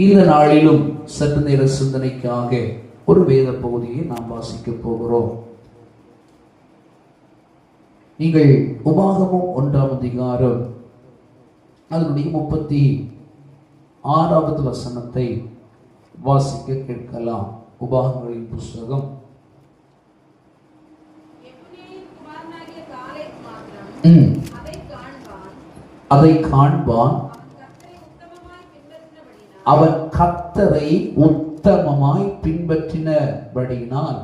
இந்த நாளிலும் சற்று நேர சிந்தனைக்காக ஒரு வேத பகுதியை நாம் வாசிக்க போகிறோம். நீங்கள் உபாகமம் ஒன்றாம் அதிகாரம் அதனுடைய முப்பத்தி ஆறாவது வசனத்தை வாசிக்க கேட்கலாம். உபாகங்களின் புஸ்தகம். அதை காண்பான். அவன் உத்தமமாய் கத்தரை உத்தமமாய் பின்பற்றினபடியினால்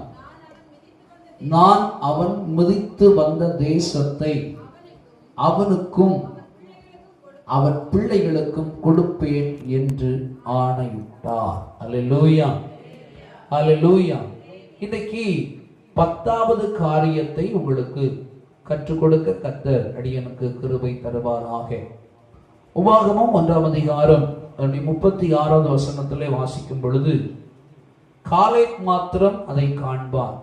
நான் அவன் மிதித்து வந்த தேசத்தை அவனுக்கும் அவன் பிள்ளைகளுக்கும் கொடுப்பேன் என்று ஆணையிட்டார். அலலூயா அலலூயா இன்னைக்கு பத்தாவது காரியத்தை உங்களுக்கு கற்றுக் கொடுக்க கத்தர் அடியனுக்கு கிருபை தருவாராக. உபாகமம் ஒன்றாம் அதிகாரம் முப்பத்தி ஆறாவது வசனத்திலே வாசிக்கும் பொழுது காலை மாத்திரம் அதை காண்பான்.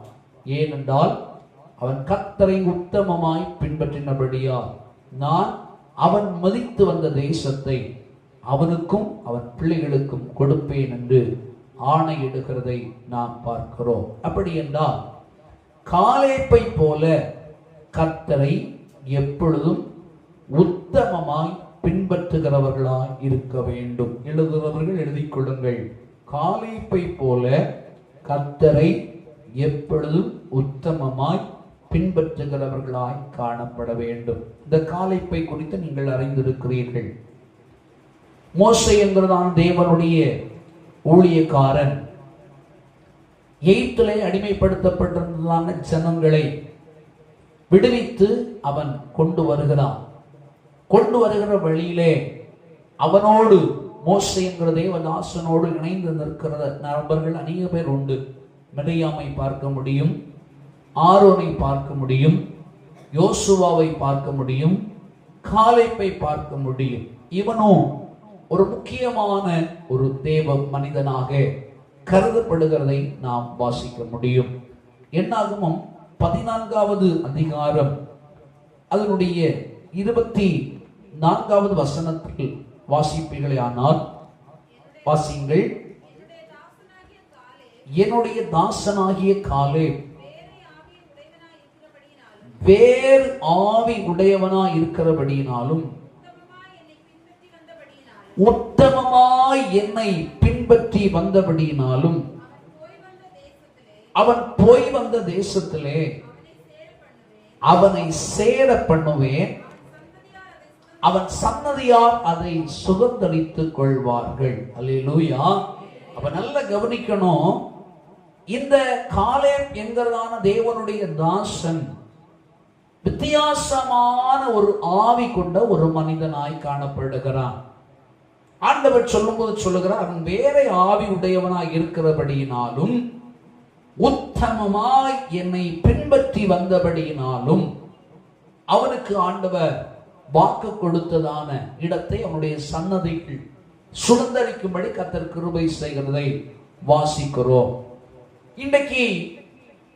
ஏனென்றால் அவன் கத்தரை உத்தமமாய் பின்பற்றினபடியால் நான் அவன் மதித்து வந்த தேசத்தை அவனுக்கும் அவன் பிள்ளைகளுக்கும் கொடுப்பேன் என்று ஆணையிடுகிறதை நாம் பார்க்கிறோம். அப்படி என்றால் காலேப்பை போல கத்தரை எப்பொழுதும் உத்தமமாய் பின்பற்றுகிறவர்களாய் இருக்க வேண்டும். எழுதுகிறவர்கள் எழுதிக் கொள்ளுங்கள் காலைப்பை போல கத்தரை எப்பொழுதும் உத்தமமாய் பின்பற்றுகிறவர்களாய் காணப்பட வேண்டும். இந்த காலைப்பை குறித்து நீங்கள் அறிந்திருக்கிறீர்கள். மோசை என்கிறதான் தேவனுடைய ஊழியக்காரன். எய்த்திலே அடிமைப்படுத்தப்பட்டிருந்ததான ஜனங்களை விடுவித்து அவன் கொண்டு வருகிறான். கொண்டு வருகிற வழியிலே அவனோடு மோசை என்கிற தேவதாசனோடு இணைந்து நிற்கிற நபர்கள் அநேக பேர் உண்டு. மிரியாமை பார்க்க முடியும் ஆரோனை பார்க்க முடியும் யோசுவாவை பார்க்க முடியும் காலைப்பை பார்க்க முடியும். இவனும் ஒரு முக்கியமான ஒரு தேவ மனிதனாக கருதப்படுகிறதை நாம் வாசிக்க முடியும். என்னாகும் பதினான்காவது அதிகாரம். அதனுடைய இருபத்தி நான்காவது வசனத்தில் வாசிப்பீர்களே ஆனால் வாசியுங்கள். என்னுடைய தாசனாகிய காலே வேர் வேறு ஆவி உடையவனா இருக்கிறபடியினாலும் உத்தமமாய் என்னை பின்பற்றி வந்தபடியினாலும் அவன் போய் வந்த தேசத்திலே அவன் போய் வந்த தேசத்திலே அவனை சேர பண்ணுவேன். அவன் சன்னதியார் அதை சுதந்திரித்துக் கொள்வார்கள். அல்லா அப்ப நல்ல கவனிக்கணும். இந்த காலேப் என்கிறதான தேவனுடைய தாசன் வித்தியாசமான ஒரு ஆவி கொண்ட ஒரு மனிதனாய் காணப்படுகிறான். ஆண்டவர் சொல்லும்போது சொல்லுகிறார் அவன் வேற ஆவி உடையவனாய் இருக்கிறபடியினாலும் உத்தமமாய் என்னை பின்பற்றி வந்தபடியினாலும் அவனுக்கு ஆண்டவர் வாக்கு கொடுத்ததான இடத்தை அவனுடைய சன்னதிகள் சுதந்தரிக்கும்படி கத்தர் கிருபை செய்கிறதை வாசிக்கிறோம். இன்றைக்கு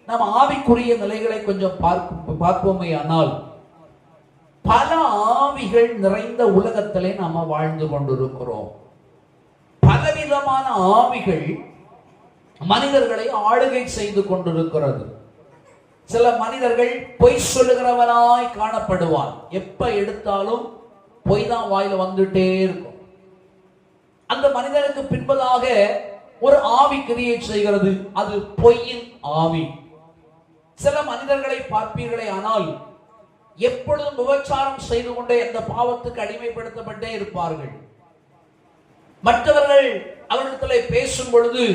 நம்ம ஆவிக்குரிய நிலைகளை கொஞ்சம் பார்க்க பார்ப்போமே ஆனால் பல ஆவிகள் நிறைந்த உலகத்திலே நாம வாழ்ந்து கொண்டிருக்கிறோம். பலவிதமான ஆவிகள் மனிதர்களை ஆளுகை செய்து கொண்டிருக்கிறது. சில மனிதர்கள் பொய் சொல்லுகிறவனாய் காணப்படுவார் எப்ப எடுத்தாலும் பொய் தான் வாயில வந்துட்டே இருக்கும். அந்த மனிதனுக்கு பின்பதாக ஒரு ஆவி கிரியேட் செய்கிறது. அது பொய்யின் ஆவி. சில மனிதர்களை பார்ப்பீர்களே ஆனால் எப்பொழுதும் விபச்சாரம் செய்து கொண்டே அந்த பாவத்துக்கு அடிமைப்படுத்தப்பட்டே இருப்பார்கள். மற்றவர்கள் அவரிடத்தில் பேசும் பொழுது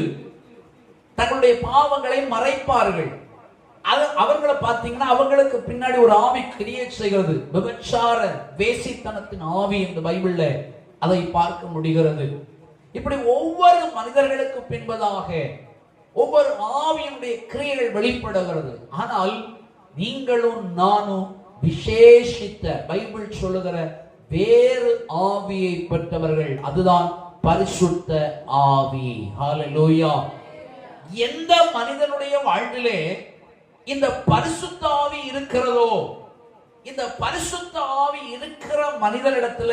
தங்களுடைய பாவங்களை மறைப்பார்கள். அது அவர்களை பார்த்தீங்கன்னா அவங்களுக்கு பின்னாடி ஒரு ஆவி கிரியேட் செய்கிறது. விபச்சார வேசித்தனத்தின் ஆவி இந்த பைபிள்ல அதை பார்க்க முடிகிறது. இப்படி ஒவ்வொரு மனிதர்களுக்கு பின்பதாக ஒவ்வொரு ஆவியினுடைய கிரியைகள் வெளிப்படுகிறது. ஆனால் நீங்களும் நானும் விசேஷித்த பைபிள் சொல்லுகிற வேறு ஆவியை பெற்றவர்கள் அதுதான் பரிசுத்த ஆவி. ஹalleluya எந்த மனிதனுடைய வாழ்விலே இந்த பரிசுத்த ஆவி இருக்கிறதோ இந்த பரிசுத்த ஆவி இருக்கிற மனிதனிடத்துல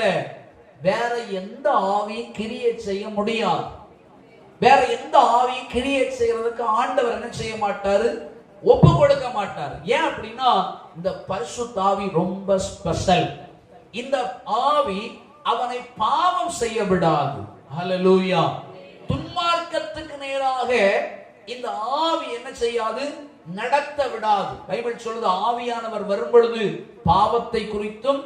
வேற எந்த ஆவியும் கிரியை செய்ய முடியாது. வேற எந்த ஆவியும் கிரியேட் செய்யறதுக்கு ஆண்டவர் என்ன செய்ய மாட்டாரு? ஒப்பு கொடுக்க மாட்டார். ஏன் அப்படின்னா இந்த பரிசுத்த ஆவி ரொம்ப ஸ்பெஷல் இந்த ஆவி அவனை பாவம் செய்ய விடாது. ஹalleluya துன்மார்க்கத்துக்கு நேராக இந்த ஆவி என்ன செய்யாது? நடத்த விடாது பைபிள் சொல்லுது ஆவியானவர் வரும் பொழுது பாவத்தை குறித்தும்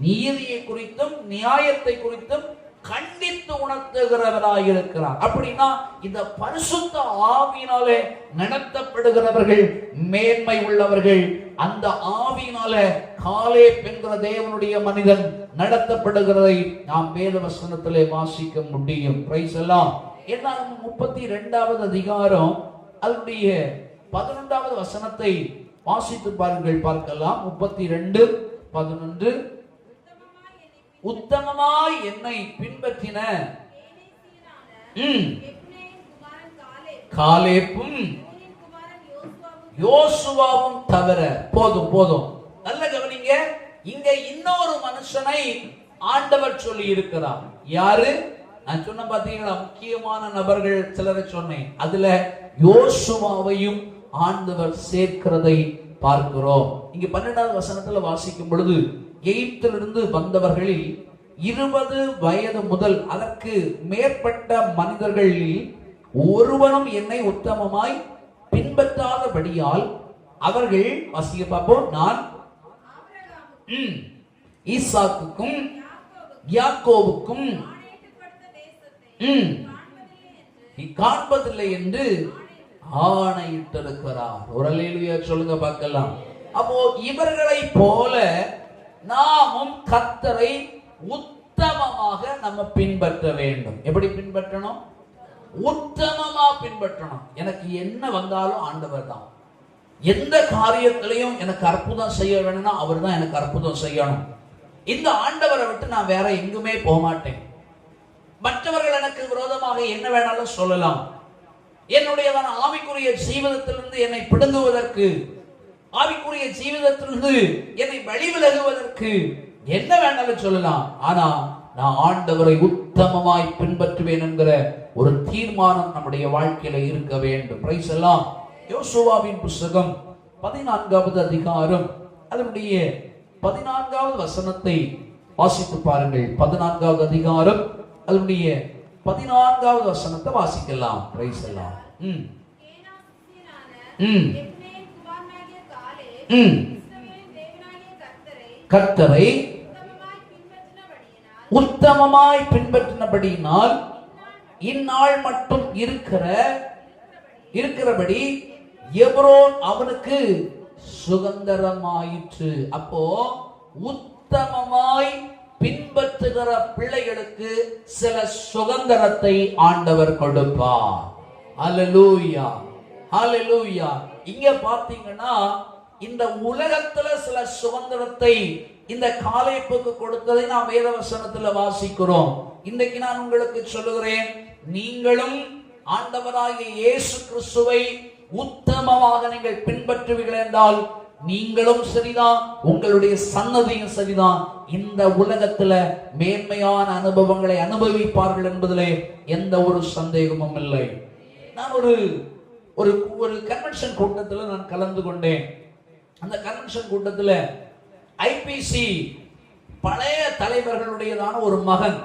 நீதியை குறித்தும் நியாயத்தை குறித்தும் கண்டித்து உணர்த்துகிறவராய் இருக்கிறார் அப்படின்னா இந்த பரிசுத்த ஆவியினாலே நடத்தப்படுகிறவர்கள் மேன்மை உள்ளவர்கள் அந்த ஆவியினால காலே என்கிற தேவனுடைய மனிதன் நடத்தப்படுகிறதை நாம் வேத வசனத்திலே வாசிக்க முடியும். பிரைஸ் எல்லாம் ஏன்னா முப்பத்தி ரெண்டாவது அதிகாரம் அதனுடைய பதினொன்றாவது வசனத்தை வாசித்து பாருங்கள் பார்க்கலாம். முப்பத்தி ரெண்டு பதினொன்று. உத்தமமாய் என்னை பின்பற்றின. காலேப்பும் யோசுவாவும் யோசுவாவும் தவிர. போதும் போதும். நல்ல கவனிங்க. இங்க இன்னொரு மனுஷனை ஆண்டவர் சொல்லி இருக்கிறார் யாரு? நான் சொன்ன பாத்தீங்களா முக்கியமான நபர்கள் சிலரை சொன்னேன். அதுல யோசுவாவையும் ஆண்டவர் சேர்க்கிறதை பார்க்கிறோம். இங்க பன்னெண்டாவது வசனத்துல வாசிக்கும் பொழுது எகிப்திலிருந்து வந்தவர்களில் இருபது வயது முதல் அதற்கு மேற்பட்ட மனிதர்களில் ஒருவனும் என்னை உத்தமமாய் பின்பற்றாதபடியால் அவர்கள் வாசிக்க பார்ப்போம் நான் ஈசாக்குக்கும் யாக்கோவுக்கும் நீ காண்பதில்லை என்று ஆணையிட்டிருக்கிறார். ஒரு அல்லேலூயா சொல்லுங்க பார்க்கலாம். அப்போ இவர்களை போல நாமும் கத்தரை உத்தமமாக நம்ம பின்பற்ற வேண்டும். எப்படி பின்பற்றணும்? உத்தமமா பின்பற்றணும். எனக்கு என்ன வந்தாலும் ஆண்டவர் தான். எந்த காரியத்திலையும் எனக்கு அற்புதம் செய்ய வேணும்னா அவர் தான் எனக்கு அற்புதம் செய்யணும். இந்த ஆண்டவரை விட்டு நான் வேற எங்குமே போக மாட்டேன் மற்றவர்கள் எனக்கு விரோதமாக என்ன வேணாலும் சொல்லலாம். என்னுடையதான ஆவிக்குரிய ஜீவிதத்திலிருந்து என்னை பிடுங்குவதற்கு ஆவிக்குரிய ஜீவிதத்திலிருந்து என்னை வழிவிலகுவதற்கு என்ன வேணாலும் சொல்லலாம். ஆனா நான் ஆண்டவரை உத்தமமாய் பின்பற்றுவேன் என்கிற ஒரு தீர்மானம் நம்முடைய வாழ்க்கையில இருக்க வேண்டும். பிரைஸ் எல்லாம் யோசுவாவின் புஸ்தகம் பதினான்காவது அதிகாரம். அதனுடைய பதினான்காவது வசனத்தை வாசித்து பாருங்கள். பதினான்காவது அதிகாரம். அதனுடைய பதினான்காவது வசனத்தை வாசிக்கலாம். பிரைஸ் எல்லாம் ம். ம். ம். கர்த்தரை உத்தமமாய் பின்பற்றினபடியினால் இந்நாள் மட்டும் இருக்கிற இருக்கிறபடி எப்ரோன் அவனுக்கு சுதந்திரமாயிற்று அப்போ உத்தமமாய் பின்பற்றுகிற பிள்ளைகளுக்கு சில சுதந்திரத்தை ஆண்டவர் கொடுப்பார். அலலூயா அலலூயா இங்க பாத்தீங்கன்னா இந்த உலகத்துல சில சுதந்திரத்தை இந்த காலைப்புக்கு கொடுத்ததை நாம் வேதவசனத்துல வாசிக்கிறோம். இன்னைக்கு நான் உங்களுக்கு சொல்லுகிறேன் நீங்களும் ஆண்டவராகிய இயேசு கிறிஸ்துவை உத்தமமாக நீங்கள் பின்பற்றுவீர்கள் என்றால் நீங்களும் சரிதான் உங்களுடைய சன்னதியும் சரிதான். இந்த உலகத்துல மேன்மையான அனுபவங்களை அனுபவிப்பார்கள் என்பதிலே எந்த ஒரு சந்தேகமும் இல்லை. நான் ஒரு ஒரு ஒரு கன்வென்ஷன் கூட்டத்தில் நான் கலந்து கொண்டேன். அந்த கன்வென்ஷன் கூட்டத்தில் ஐபிசி பழைய தலைவர்களுடையதான ஒரு மகன்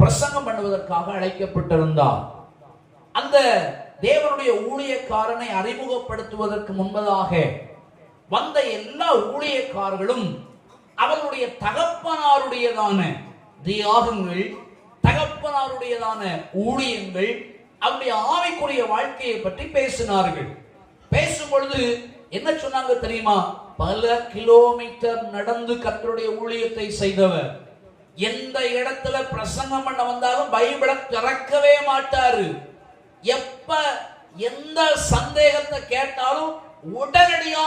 பிரசங்கம் பண்ணுவதற்காக அழைக்கப்பட்டிருந்தார். அந்த தேவனுடைய ஊழியக்காரனை அறிமுகப்படுத்துவதற்கு முன்பதாக வந்த எல்லா ஊழியக்காரர்களும் அவர்களுடைய தகப்பனாருடையதான தியாகங்கள் தகப்பனாருடையதான ஊழியங்கள் அவருடைய ஆவிக்குரிய வாழ்க்கையை பற்றி பேசினார்கள். பேசும் பொழுது என்ன சொன்னாங்க தெரியுமா? பல கிலோமீட்டர் நடந்து கத்தருடைய ஊழியத்தை செய்தவர். எந்த இடத்துல பிரசங்கம் பண்ண வந்தாலும் பைபிளை திறக்கவே மாட்டாரு. எப்ப எந்த சந்தேகத்தை கேட்டாலும் உடனடியா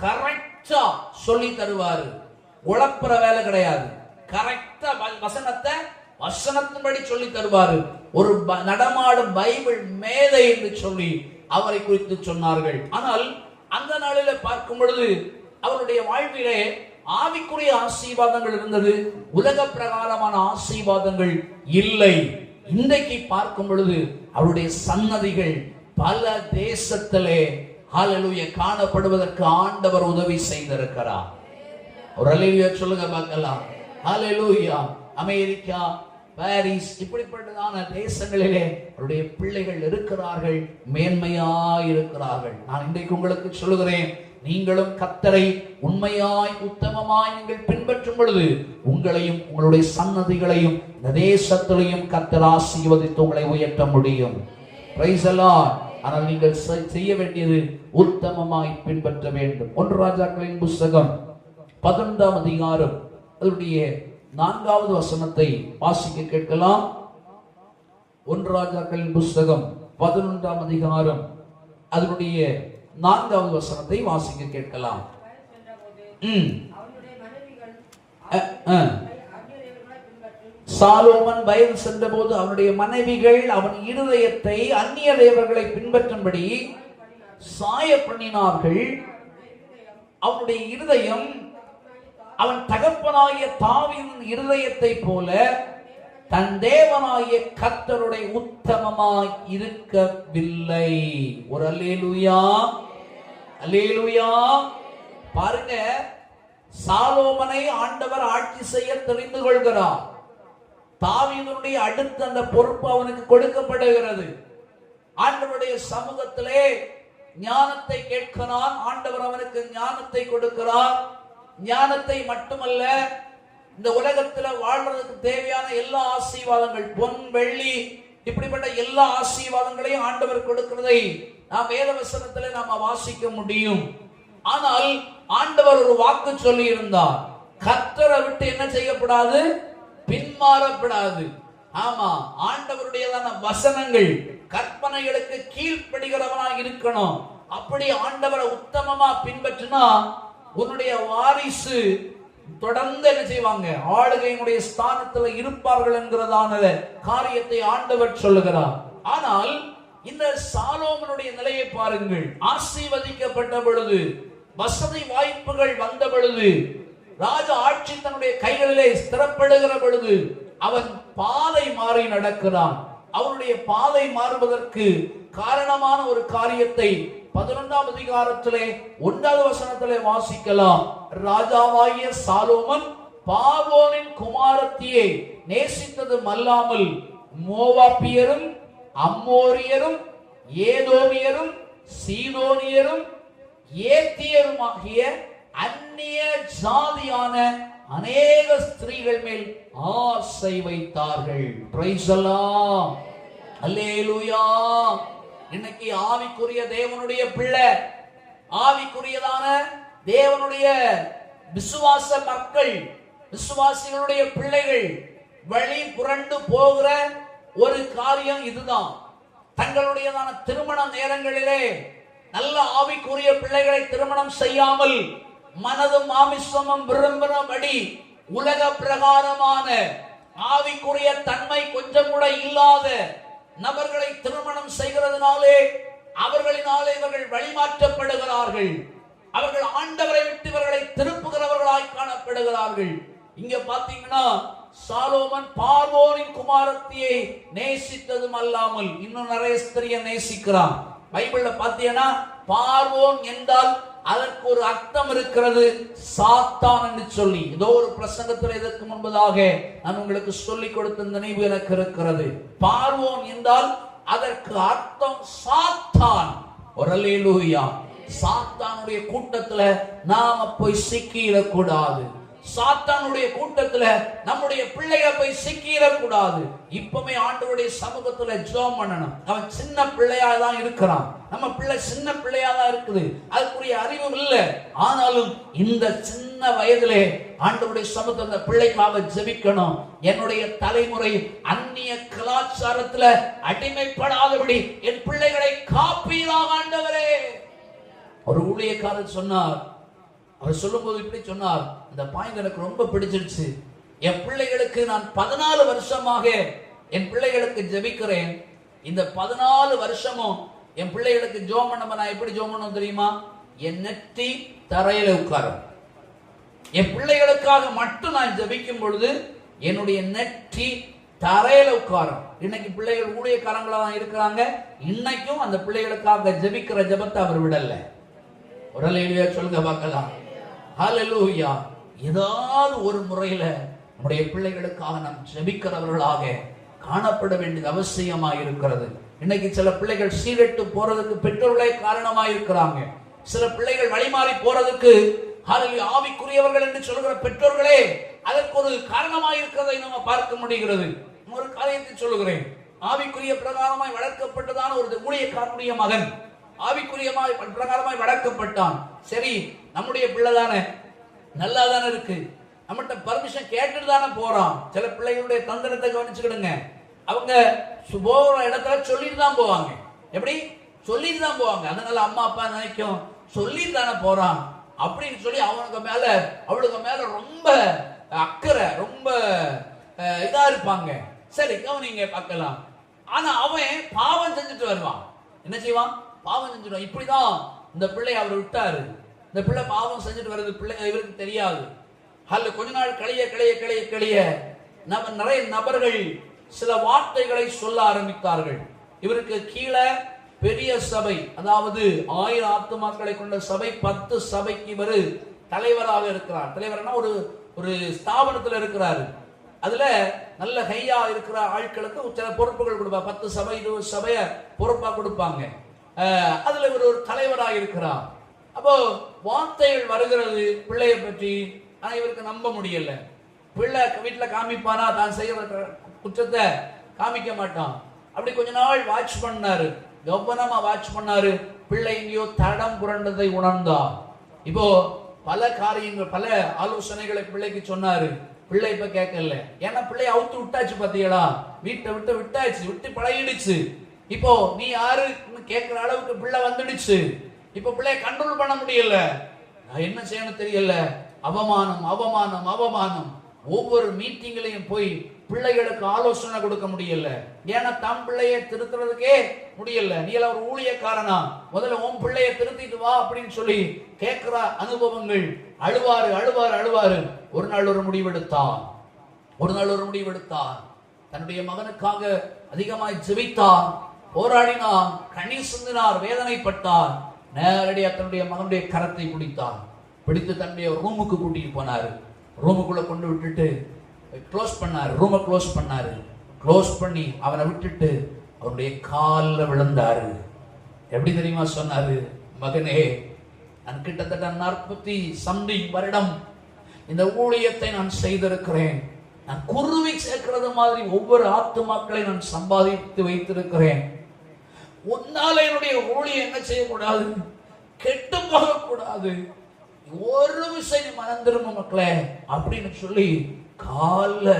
கரெக்டா சொல்லி தருவாரு. குழப்புற வேலை கிடையாது. கரெக்டா வசனத்தை வசனத்தின்படி சொல்லி தருவாரு. ஒரு ப- நடமாடும் பைபிள் மேதை என்று சொல்லி அவரை குறித்து சொன்னார்கள். ஆனால் அந்த நாளில பார்க்கும் பொழுது அவருடைய வாழ்விலே ஆவிக்குரிய ஆசீர்வாதங்கள் இருந்தது. உலக பிரகாரமான ஆசீர்வாதங்கள் இல்லை. இன்றைக்கு பார்க்கும் பொழுது அவருடைய சன்னதிகள் பல தேசத்திலே ஹalleluya காணப்படுவதற்கு ஆண்டவர் உதவி செய்திருக்கிறார். ஒரு அலையிலுயா சொல்லுங்க பார்க்கலாம். ஹalleluya அமெரிக்கா பாரிஸ் இப்படிப்பட்டதான தேசங்களிலே அவருடைய பிள்ளைகள் இருக்கிறார்கள் மேன்மையா இருக்கிறார்கள். நான் இன்றைக்கு உங்களுக்கு சொல்லுகிறேன் நீங்களும் கத்தரை உண்மையாய் உத்தமமாய் நீங்கள் பின்பற்றும் பொழுது உங்களையும் உங்களுடைய சன்னதிகளையும் இந்த தேசத்திலையும் கத்தர் ஆசீர்வதித்து உங்களை உயர்த்த முடியும். Praise. ஆனால் நீங்கள் செய்ய வேண்டியது உத்தமமாய் பின்பற்ற வேண்டும். ஒன்று ராஜாக்களின் புஸ்தகம் பதினொன்றாம் அதிகாரம். அதனுடைய நான்காவது வசனத்தை வாசிக்க கேட்கலாம். ஒன்று ராஜாக்களின் புஸ்தகம் பதினொன்றாம் அதிகாரம். அதனுடைய நான்காவது வசனத்தை வாசிக்க கேட்கலாம். ம் அவனுடைய மனைவிகள் அஹ், அஹ். அந்நியர்களாய் பின்பற்றும் சாலோமன் வயது சென்றபோது அவனுடைய மனைவிகள் அவன் இருதயத்தை அந்நிய தேவர்களை பின்பற்றும்படி சாய பண்ணினார்கள் அவனுடைய இருதயம் அவன் தகப்பனாகிய தாவின் இருதயத்தை போல தன் தேவனாகிய கர்த்தருடைய உத்தமமாய் இருக்கவில்லை. ஒரு அல்லேலுயா. அல்லேலுயா. பாருங்க சாலோமனை ஆண்டவர் ஆட்சி செய்ய தெரிந்து கொள்கிறார். தாவீதுடைய அடுத்த அந்த பொறுப்பு அவனுக்கு கொடுக்கப்படுகிறது. ஆண்டவருடைய சமூகத்திலே ஞானத்தை கேட்கிறான் ஆண்டவர் அவனுக்கு ஞானத்தை கொடுக்கிறார். ஞானத்தை மட்டுமல்ல இந்த உலகத்துல வாழ்றதுக்கு தேவையான எல்லா ஆசீர்வாதங்கள் பொன் வெள்ளி இப்படிப்பட்ட எல்லா ஆசீர்வாதங்களையும் ஆண்டவர் கொடுக்கிறதை நாம் வேத வசனத்திலே நாம வாசிக்க முடியும். ஆனால் ஆண்டவர் ஒரு வாக்கு சொல்லி இருந்தார் கத்தரை விட்டு என்ன செய்யப்படாது? பின்மாறப்படாது. ஆமா ஆண்டவருடையதான வசனங்கள் கற்பனைகளுக்கு கீழ்ப்படுகிறவனா இருக்கணும். அப்படி ஆண்டவரை உத்தமமா பின்பற்றினா உன்னுடைய வாரிசு தொடர்ந்து என்ன செய்வாங்க? ஆளுகையினுடைய ஸ்தானத்துல இருப்பார்கள் என்கிறதான காரியத்தை ஆண்டவர் சொல்லுகிறார். ஆனால் இந்த சாலோமனுடைய நிலையை பாருங்கள். ஆசீர்வதிக்கப்பட்ட பொழுது வசதி வாய்ப்புகள் வந்த பொழுது ராஜ ஆட்சி தன்னுடைய கைகளிலே ஸ்திரப்படுகிற பொழுது அவன் பாதை மாறி நடக்கிறான். அவனுடைய பாதை மாறுவதற்கு காரணமான ஒரு காரியத்தை பதினொன்றாம் அதிகாரத்திலே ஒன்றாவது வசனத்திலே வாசிக்கலாம். ராஜாவாகிய சாலோமன் பாவோனின் குமாரத்தியை நேசித்ததும் அல்லாமல் மோவாப்பியரும் அம்மோரியரும் ஏதோமியரும் சீதோனியரும் ஏத்தியருமாகிய அந்நிய ஜாதியான அநேக ஸ்திரீகள் மேல் ஆசை வைத்தார்கள். பிரைசலாம் அல்லேலூயா இன்னைக்கு ஆவிக்குரிய தேவனுடைய பிள்ளை ஆவிக்குரியதான தேவனுடைய விசுவாச மக்கள் விசுவாசிகளுடைய பிள்ளைகள் வழி புரண்டு போகிற ஒரு காரியம் இதுதான். தங்களுடையதான திருமண நேரங்களிலே நல்ல ஆவிக்குரிய பிள்ளைகளை திருமணம் செய்யாமல் மனதும் ஆமிசமும் விரும்பினபடி உலக பிரகாரமான ஆவிக்குரிய தன்மை கொஞ்சம் கூட இல்லாத நபர்களை திருமணம் செய்கிறதுனாலே அவர்களினாலே இவர்கள் வழிமாற்றப்படுகிறார்கள். அவர்கள் ஆண்டவரை விட்டு இவர்களை திருப்புகிறவர்களாய் காணப்படுகிறார்கள். இங்க பாத்தீங்கன்னா சாலோமன் பார்வோனின் குமாரத்தியை நேசித்ததும் அல்லாமல் இன்னும் நிறைய ஸ்திரிய நேசிக்கிறான். பைபிள்ல பாத்தீங்கன்னா பார்வோன் என்றால் அதற்கு ஒரு அர்த்தம் இருக்கிறது. சாத்தான் என்று சொல்லி. ஏதோ ஒரு பிரசங்கத்தில் இதற்கு முன்பதாக நான் உங்களுக்கு சொல்லிக் கொடுத்த நினைவு எனக்கு இருக்கிறது. பார்வோன் என்றால் அதற்கு அர்த்தம் சாத்தான். ஒரு சாத்தானுடைய கூட்டத்துல நாம போய் சிக்கிடக்கூடாது. சாத்தானுடைய கூட்டத்துல நம்முடைய பிள்ளைய போய் சிக்கிடக்கூடாது. இப்பவுமே ஆண்டவருடைய சமூகத்துல ஜோம் பண்ணணும். அவன் சின்ன பிள்ளையா தான் இருக்கிறான். நம்ம பிள்ளை சின்ன பிள்ளையா தான் இருக்குது. அதுக்குரிய அறிவு இல்லை. ஆனாலும் இந்த சின்ன வயதிலே ஆண்டவருடைய சமூகத்துல அந்த பிள்ளைக்காக ஜெபிக்கணும். என்னுடைய தலைமுறை அந்நிய கலாச்சாரத்துல அடிமைப்படாதபடி என் பிள்ளைகளை காப்பீராக ஆண்டவரே. ஒரு ஊழியக்காரர் சொன்னார் அவர் சொல்லும்போது இப்படி சொன்னார் இந்த பாயிண்ட் எனக்கு ரொம்ப பிடிச்சிருச்சு. என் பிள்ளைகளுக்கு நான் பதினாலு வருஷமாக என் பிள்ளைகளுக்கு ஜெபிக்கிறேன். இந்த பதினாலு வருஷமும் என் பிள்ளைகளுக்கு ஜோம் பண்ண நான் எப்படி ஜோம் பண்ணும் தெரியுமா? என் நெற்றி தரையில உட்காரும். என் பிள்ளைகளுக்காக மட்டும் நான் ஜபிக்கும் பொழுது என்னுடைய நெற்றி தரையில உட்காரும். இன்னைக்கு பிள்ளைகள் ஊழியக்காரங்களா தான் இருக்கிறாங்க. இன்னைக்கும் அந்த பிள்ளைகளுக்காக ஜெபிக்கிற ஜெபத்தை அவர் விடல. உடலையிலேயே சொல்லுங்க பார்க்கலாம். ஹலலூயா ஏதாவது ஒரு முறையில நம்முடைய பிள்ளைகளுக்காக நாம் ஜெபிக்கிறவர்களாக காணப்பட வேண்டியது அவசியமாக இருக்கிறது. இன்னைக்கு சில பிள்ளைகள் சீரட்டு போறதுக்கு பெற்றோர்களே காரணமாக இருக்கிறாங்க. சில பிள்ளைகள் வழிமாறி போறதுக்கு ஆவிக்குரியவர்கள் என்று சொல்கிற பெற்றோர்களே அதற்கு ஒரு காரணமாக இருக்கிறதை நம்ம பார்க்க முடிகிறது. ஒரு காரியத்தை சொல்லுகிறேன். ஆவிக்குரிய பிரகாரமாய் வளர்க்கப்பட்டதான ஒரு ஊழியக்காரனுடைய மகன் ஆவிக்குரியமாய் பிரகாரமாய் வளர்க்கப்பட்டான். சரி நம்முடைய பிள்ளை தானே நல்லா தானே இருக்கு? நம்மகிட்ட பர்மிஷன் கேட்டுட்டு தானே போறான். சில பிள்ளைகளுடைய தந்திரத்தை கவனிச்சுக்கிடுங்க. அவங்க போகிற இடத்துல சொல்லிட்டு தான் போவாங்க. எப்படி? சொல்லிட்டு தான் போவாங்க. அதனால அம்மா அப்பா நினைக்கும் சொல்லிட்டு தானே போறான். அப்படின்னு சொல்லி அவனுக்கு மேல அவளுக்கு மேல ரொம்ப அக்கறை ரொம்ப இதா இருப்பாங்க. சரி கவனிங்க பார்க்கலாம். ஆனா அவன் பாவம் செஞ்சுட்டு வருவான். என்ன செய்வான்? பாவம் செஞ்சிடும். இப்படிதான் இந்த பிள்ளை அவர் விட்டாரு. இந்த பிள்ளை பாவம் செஞ்சுட்டு வர்றது பிள்ளை இவருக்கு தெரியாது. அல்ல கொஞ்ச நாள் கழிய கழிய கழிய கழிய நம்ம நிறைய நபர்கள் சில வார்த்தைகளை சொல்ல ஆரம்பித்தார்கள். இவருக்கு கீழே பெரிய சபை அதாவது ஆயிரம் ஆத்துமாக்களை கொண்ட சபை பத்து சபைக்கு இவர் தலைவராக இருக்கிறார். தலைவர்னா ஒரு ஒரு ஸ்தாபனத்தில் இருக்கிறாரு. அதுல நல்ல ஹையா இருக்கிற ஆட்களுக்கு சில பொறுப்புகள் கொடுப்பாங்க. பத்து சபை இருபது சபைய பொறுப்பா கொடுப்பாங்க. அதுல இவர் ஒரு தலைவராக இருக்கிறார். அப்போ வார்த்தைகள் வருகிறது பிள்ளையை பற்றி ஆனா இவருக்கு நம்ப முடியல. பிள்ளை வீட்டுல காமிப்பானா தான் செய்யற குற்றத்தை காமிக்க மாட்டான். அப்படி கொஞ்ச நாள் வாட்ச் பண்ணாரு. கவனமா வாட்ச் பண்ணாரு. பிள்ளை எங்கேயோ தடம் புரண்டதை உணர்ந்தார். இப்போ பல காரியங்கள் பல ஆலோசனைகளை பிள்ளைக்கு சொன்னாரு. பிள்ளை இப்ப கேட்கல. ஏன்னா பிள்ளை அவுத்து விட்டாச்சு பாத்தீங்களா? வீட்டை விட்டு விட்டாச்சு விட்டு பழகிடுச்சு. இப்போ நீ யாருன்னு கேட்கிற அளவுக்கு பிள்ளை வந்துடுச்சு. இப்போ பிள்ளைய கண்ட்ரோல் பண்ண முடியல. நான் என்ன செய்யணும் தெரியல. அவமானம் அவமானம் அவமானம். ஒவ்வொரு மீட்டிங்லையும் போய் பிள்ளைகளுக்கு ஆலோசனை கொடுக்க முடியல. ஏன்னா தம் பிள்ளைய திருத்துறதுக்கே முடியல. நீ எல்லாம் ஒரு ஊழியக்காரனா. முதல்ல உன் பிள்ளைய திருத்திட்டு வா அப்படின்னு சொல்லி கேட்கிற அனுபவங்கள். அழுவாரு அழுவாரு அழுவாரு ஒரு நாள் ஒரு முடிவெடுத்தான். ஒரு நாள் ஒரு முடிவெடுத்தார் தன்னுடைய மகனுக்காக அதிகமாய் ஜெபித்தான். போராடினார் கண்ணீர் சிந்தினார் வேதனைப்பட்டார். நேரடியாக தன்னுடைய மகனுடைய கரத்தை பிடித்தார் பிடித்து தன்னுடைய ரூமுக்கு கூட்டிட்டு போனார். ரூமுக்குள்ளே கொண்டு விட்டுட்டு க்ளோஸ் பண்ணாரு ரூமை க்ளோஸ் பண்ணாரு. க்ளோஸ் பண்ணி அவனை விட்டுட்டு அவனுடைய காலில் விழுந்தாரு. எப்படி தெரியுமா சொன்னார்? மகனே நான் கிட்டத்தட்ட நாற்பத்தி சம்திங் வருடம் இந்த ஊழியத்தை நான் செய்திருக்கிறேன். நான் குருவி சேர்க்கிறது மாதிரி ஒவ்வொரு ஆத்துமாக்களை நான் சம்பாதித்து வைத்திருக்கிறேன். உன்னால என்னுடைய ஊழியம் என்ன செய்யக்கூடாது? கெட்டு போகக்கூடாது. ஒரு விஷயம் மனம் திரும்ப மக்களே அப்படின்னு சொல்லி காலில்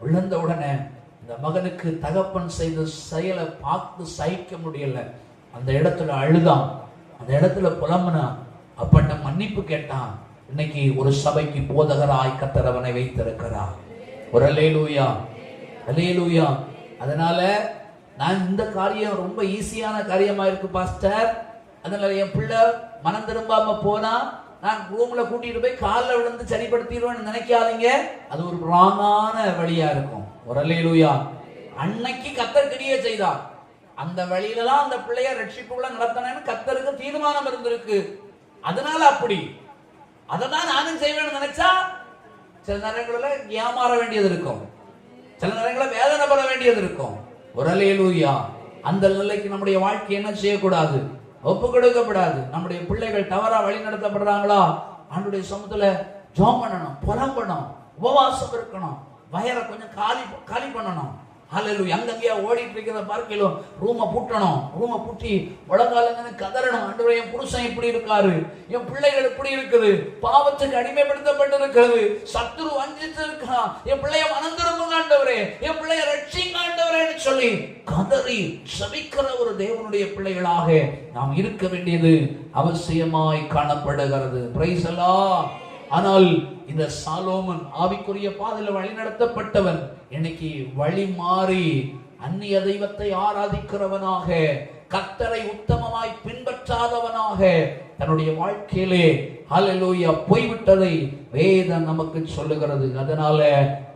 விழுந்த உடனே இந்த மகனுக்கு தகப்பன் செய்த செயலை பார்த்து சகிக்க முடியல. அந்த இடத்துல அழுதான். அந்த இடத்துல புலம்புனான் அப்பட்ட மன்னிப்பு கேட்டான். இன்னைக்கு ஒரு சபைக்கு போதகராய் கத்தரவனை வைத்திருக்கிறார். ஒரு அலேலூயா அலேலூயா அதனால நான் இந்த காரியம் ரொம்ப ஈஸியான காரியமாக இருக்கு பாஸ்டர். அதனால என் பிள்ளை மனம் திரும்பாம போனா நான் ரூம்ல கூட்டிட்டு போய் காலில் விழுந்து சரிப்படுத்திடுவேன்னு நினைக்காதீங்க. அது ஒரு ராங்கான வழியா இருக்கும். ஒரு அன்னைக்கு கத்தர் கிரியை செய்தார். அந்த வழியில தான் அந்த பிள்ளைய ரட்சிப்புக்குள்ள நடத்தினேன்னு கத்தருக்கு தீர்மானம் இருந்திருக்கு. அதனால அப்படி. அதை தான் நானும் செய்வேன்னு நினைச்சா சில நேரங்களில் ஏமாற வேண்டியது இருக்கும். சில நேரங்களில் வேதனைப்பட வேண்டியது இருக்கும். ஒரு அந்த நிலைக்கு நம்முடைய வாழ்க்கை என்ன செய்யக்கூடாது? ஒப்பு கொடுக்கப்படாது நம்முடைய பிள்ளைகள் தவறா வழி நடத்தப்படுறாங்களா? ஆண்டுடைய சமூகத்துல ஜோம் பண்ணணும் புலம்பணும் உபவாசம் இருக்கணும். வயரை கொஞ்சம் காலி காலி பண்ணணும். ஹalleluya. அங்கங்கேயா ஓடிட்டு இருக்கிறத பார்க்கலாம் ரூமை பூட்டணும். ரூமை பூட்டி உலகாலங்கன்னு கதறணும். அன்று என் புருஷன் இப்படி இருக்காரு. என் பிள்ளைகள் இப்படி இருக்குது. பாவத்துக்கு அடிமைப்படுத்தப்பட்டு இருக்கிறது சத்துரு வஞ்சித்து இருக்கான் என் பிள்ளைய மனம் காண்டவரே ஆண்டவரே. என் பிள்ளைய ரட்சிங்க ஆண்டவரேன்னு சொல்லி கதறி சபிக்கிற ஒரு தேவனுடைய பிள்ளைகளாக நாம் இருக்க வேண்டியது அவசியமாய் காணப்படுகிறது. பிரைசலா ஆனால் இந்த சாலோமன் ஆவிக்குரிய பாதையில் வழி நடத்தப்பட்டவன் இன்னைக்கு வழி மாறி அந்நிய தெய்வத்தை ஆராதிக்கிறவனாக கத்தரை உத்தமமாய் பின்பற்றாதவனாக தன்னுடைய வாழ்க்கையிலே ஹalleluya போய்விட்டதை வேதம் நமக்கு சொல்லுகிறது. அதனால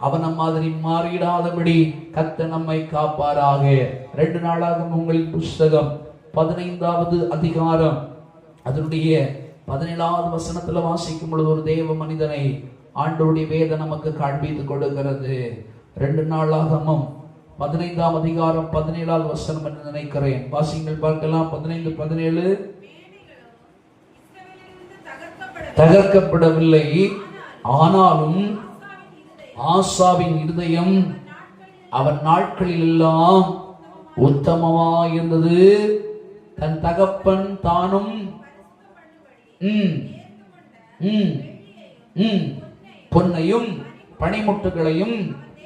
அவன மாதிரி மாறிடாதபடி கத்த நம்மை காப்பாராக. ரெண்டு நாளாக உங்களின் புஸ்தகம் பதினைந்தாவது அதிகாரம் அதனுடைய பதினேழாவது வசனத்துல வாசிக்கும் பொழுது ஒரு தேவ மனிதனை ஆண்டோடைய வேதம் நமக்கு காண்பித்து கொடுக்கிறது. ரெண்டு நாளாகமும் பதினைந்தாம் அதிகாரம் பதினேழாவது வசனம் என்று நினைக்கிறேன். வாசிங்கள் பார்க்கலாம். பதினைந்து பதினேழு. தகர்க்கப்படவில்லை. ஆனாலும் ஆசாவின் இருதயம் அவன் நாட்களில் எல்லாம் உத்தமமாயிருந்தது. தன் தகப்பன் தானும் பொன்னையும் பனிமுட்டுகளையும்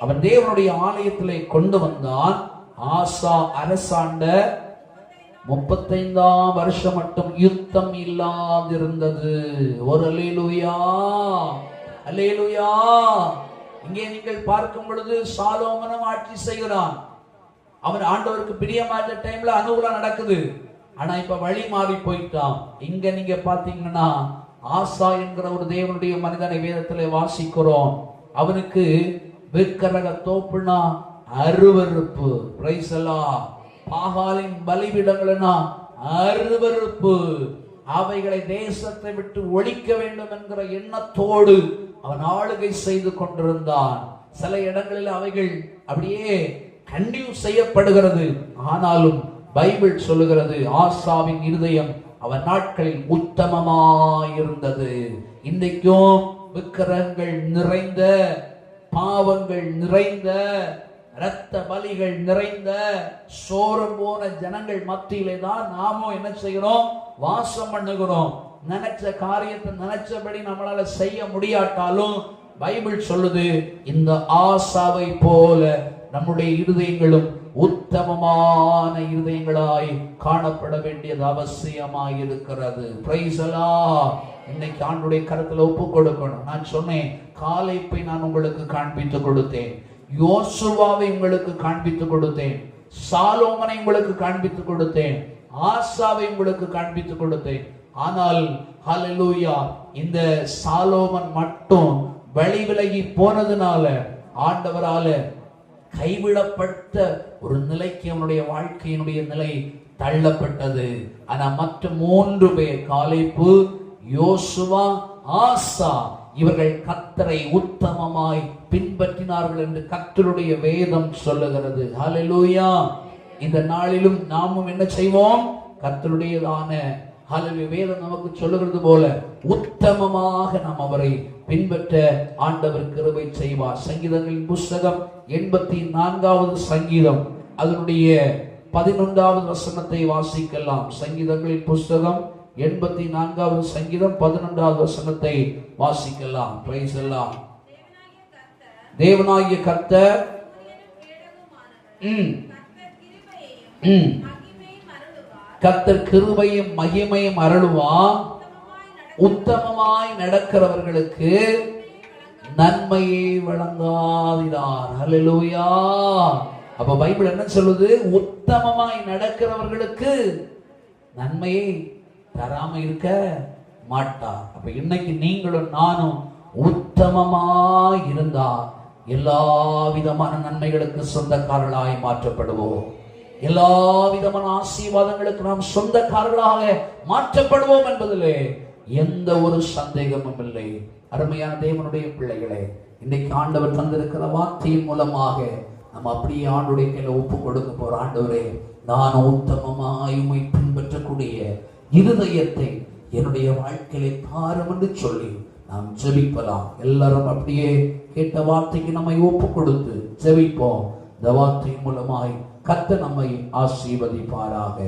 அவன் தேவனுடைய ஆலயத்திலே கொண்டு வந்தான் ஆசா அரசாண்ட முப்பத்தைந்தாம் வருஷம் மட்டும் யுத்தம் இல்லாதிருந்தது. ஒரு அலேலுயா அலேலுயா இங்கே நீங்கள் பார்க்கும் பொழுது சாலோமனும் ஆட்சி செய்கிறான். அவன் ஆண்டவருக்கு பிரியமாற்ற டைம்ல அனுகூலம் நடக்குது. ஆனா இப்ப வழி மாறி போயிட்டான். இங்க நீங்க பாத்தீங்கன்னா ஆசா என்கிற ஒரு தேவனுடைய மனிதனை வேதத்துல வாசிக்கிறோம். அவனுக்கு விற்கரக தோப்புனா அருவருப்பு. பிரைஸ் பாகாலின் பலிபீடங்கள்னா அருவருப்பு. அவைகளை தேசத்தை விட்டு ஒழிக்க வேண்டும் என்கிற எண்ணத்தோடு அவன் ஆளுகை செய்து கொண்டிருந்தான். சில இடங்களில் அவைகள் அப்படியே கண்டினியூ செய்யப்படுகிறது. ஆனாலும் பைபிள் சொல்லுகிறது ஆசாவின் இருதயம் அவன் நாட்களில் உத்தமமாயிருந்தது. இன்றைக்கும் விக்கிரகங்கள் நிறைந்த பாவங்கள் நிறைந்த இரத்த பலிகள் நிறைந்த சோரம் போன ஜனங்கள் மத்தியிலே தான் நாமும் என்ன செய்கிறோம்? வாசம் பண்ணுகிறோம். நினைச்ச காரியத்தை நினைச்சபடி நம்மளால செய்ய முடியாட்டாலும் பைபிள் சொல்லுது இந்த ஆசாவை போல நம்முடைய இருதயங்களும் உத்தமமான இருதயங்களாய் காணப்பட வேண்டியது அவசியமாய் இருக்கிறது பிரைசலா இன்னைக்கு ஆண்டுடைய கருத்துல ஒப்பு கொடுக்கணும். நான் சொன்னேன் காலைப்பை நான் உங்களுக்கு காண்பித்து கொடுத்தேன். யோசுவாவை உங்களுக்கு காண்பித்து கொடுத்தேன். சாலோமனை உங்களுக்கு காண்பித்து கொடுத்தேன். ஆசாவை உங்களுக்கு காண்பித்து கொடுத்தேன். ஆனால் ஹலலூயா இந்த சாலோமன் மட்டும் வழி விலகி போனதுனால ஆண்டவரால கைவிடப்பட்ட ஒரு நிலைக்கு அவனுடைய வாழ்க்கையினுடைய நிலை தள்ளப்பட்டது. ஆனால் மற்ற மூன்று பேர் காலைப்பு யோசுவா ஆசா இவர்கள் கத்தரை உத்தமமாய் பின்பற்றினார்கள் என்று கத்தருடைய வேதம் சொல்லுகிறது. ஹலலூயா இந்த நாளிலும் நாமும் என்ன செய்வோம்? கத்தருடையதான ஹலலு வேதம் நமக்கு சொல்லுகிறது போல உத்தமமாக நாம் அவரை பின்பற்ற ஆண்டவர் கிருபை செய்வார் சங்கீதங்களின் புஸ்தகம் எண்பத்தி நான்காவது சங்கீதம். அதனுடைய பதினொன்றாவது வசனத்தை வாசிக்கலாம். சங்கீதங்களின் புஸ்தகம் எண்பத்தி நான்காவது சங்கீதம் பதினொன்றாவது வசனத்தை வாசிக்கலாம். பிரைஸ் எல்லாம் தேவனாகிய கர்த்தர் கத்தர் கிருபையும் மகிமையும் அருளுவான் உத்தமமாய் நடக்கிறவர்களுக்கு நன்மையை வழங்காதினார் ஹalleluya அப்ப பைபிள் என்ன சொல்லுது? உத்தமமாய் நடக்கிறவர்களுக்கு நன்மையை தராம இருக்க மாட்டார். அப்ப இன்னைக்கு நீங்களும் நானும் உத்தமமாய் இருந்தா எல்லா விதமான நன்மைகளுக்கு சொந்தக்காரர்களாய் மாற்றப்படுவோம். எல்லா விதமான ஆசீர்வாதங்களுக்கு நாம் சொந்தக்காரர்களாக மாற்றப்படுவோம் என்பதிலே எந்த ஒரு சந்தேகமும் இல்லை. அருமையான தேவனுடைய பிள்ளைகளே இன்னைக்கு ஆண்டவர் தந்திருக்கிற வார்த்தையின் மூலமாக நம்ம அப்படியே ஆண்டுடைய கையில ஒப்பு கொடுக்க போற ஆண்டவரே நான் உத்தமமாய் உமை பின்பற்றக்கூடிய இருதயத்தை என்னுடைய வாழ்க்கையில தாரும் என்று சொல்லி நாம் ஜெபிக்கலாம் எல்லாரும் அப்படியே கேட்ட வார்த்தைக்கு நம்மை ஒப்பு கொடுத்து ஜெபிப்போம். இந்த வார்த்தையின் மூலமாய் கத்த நம்மை ஆசீர்வதிப்பாராக.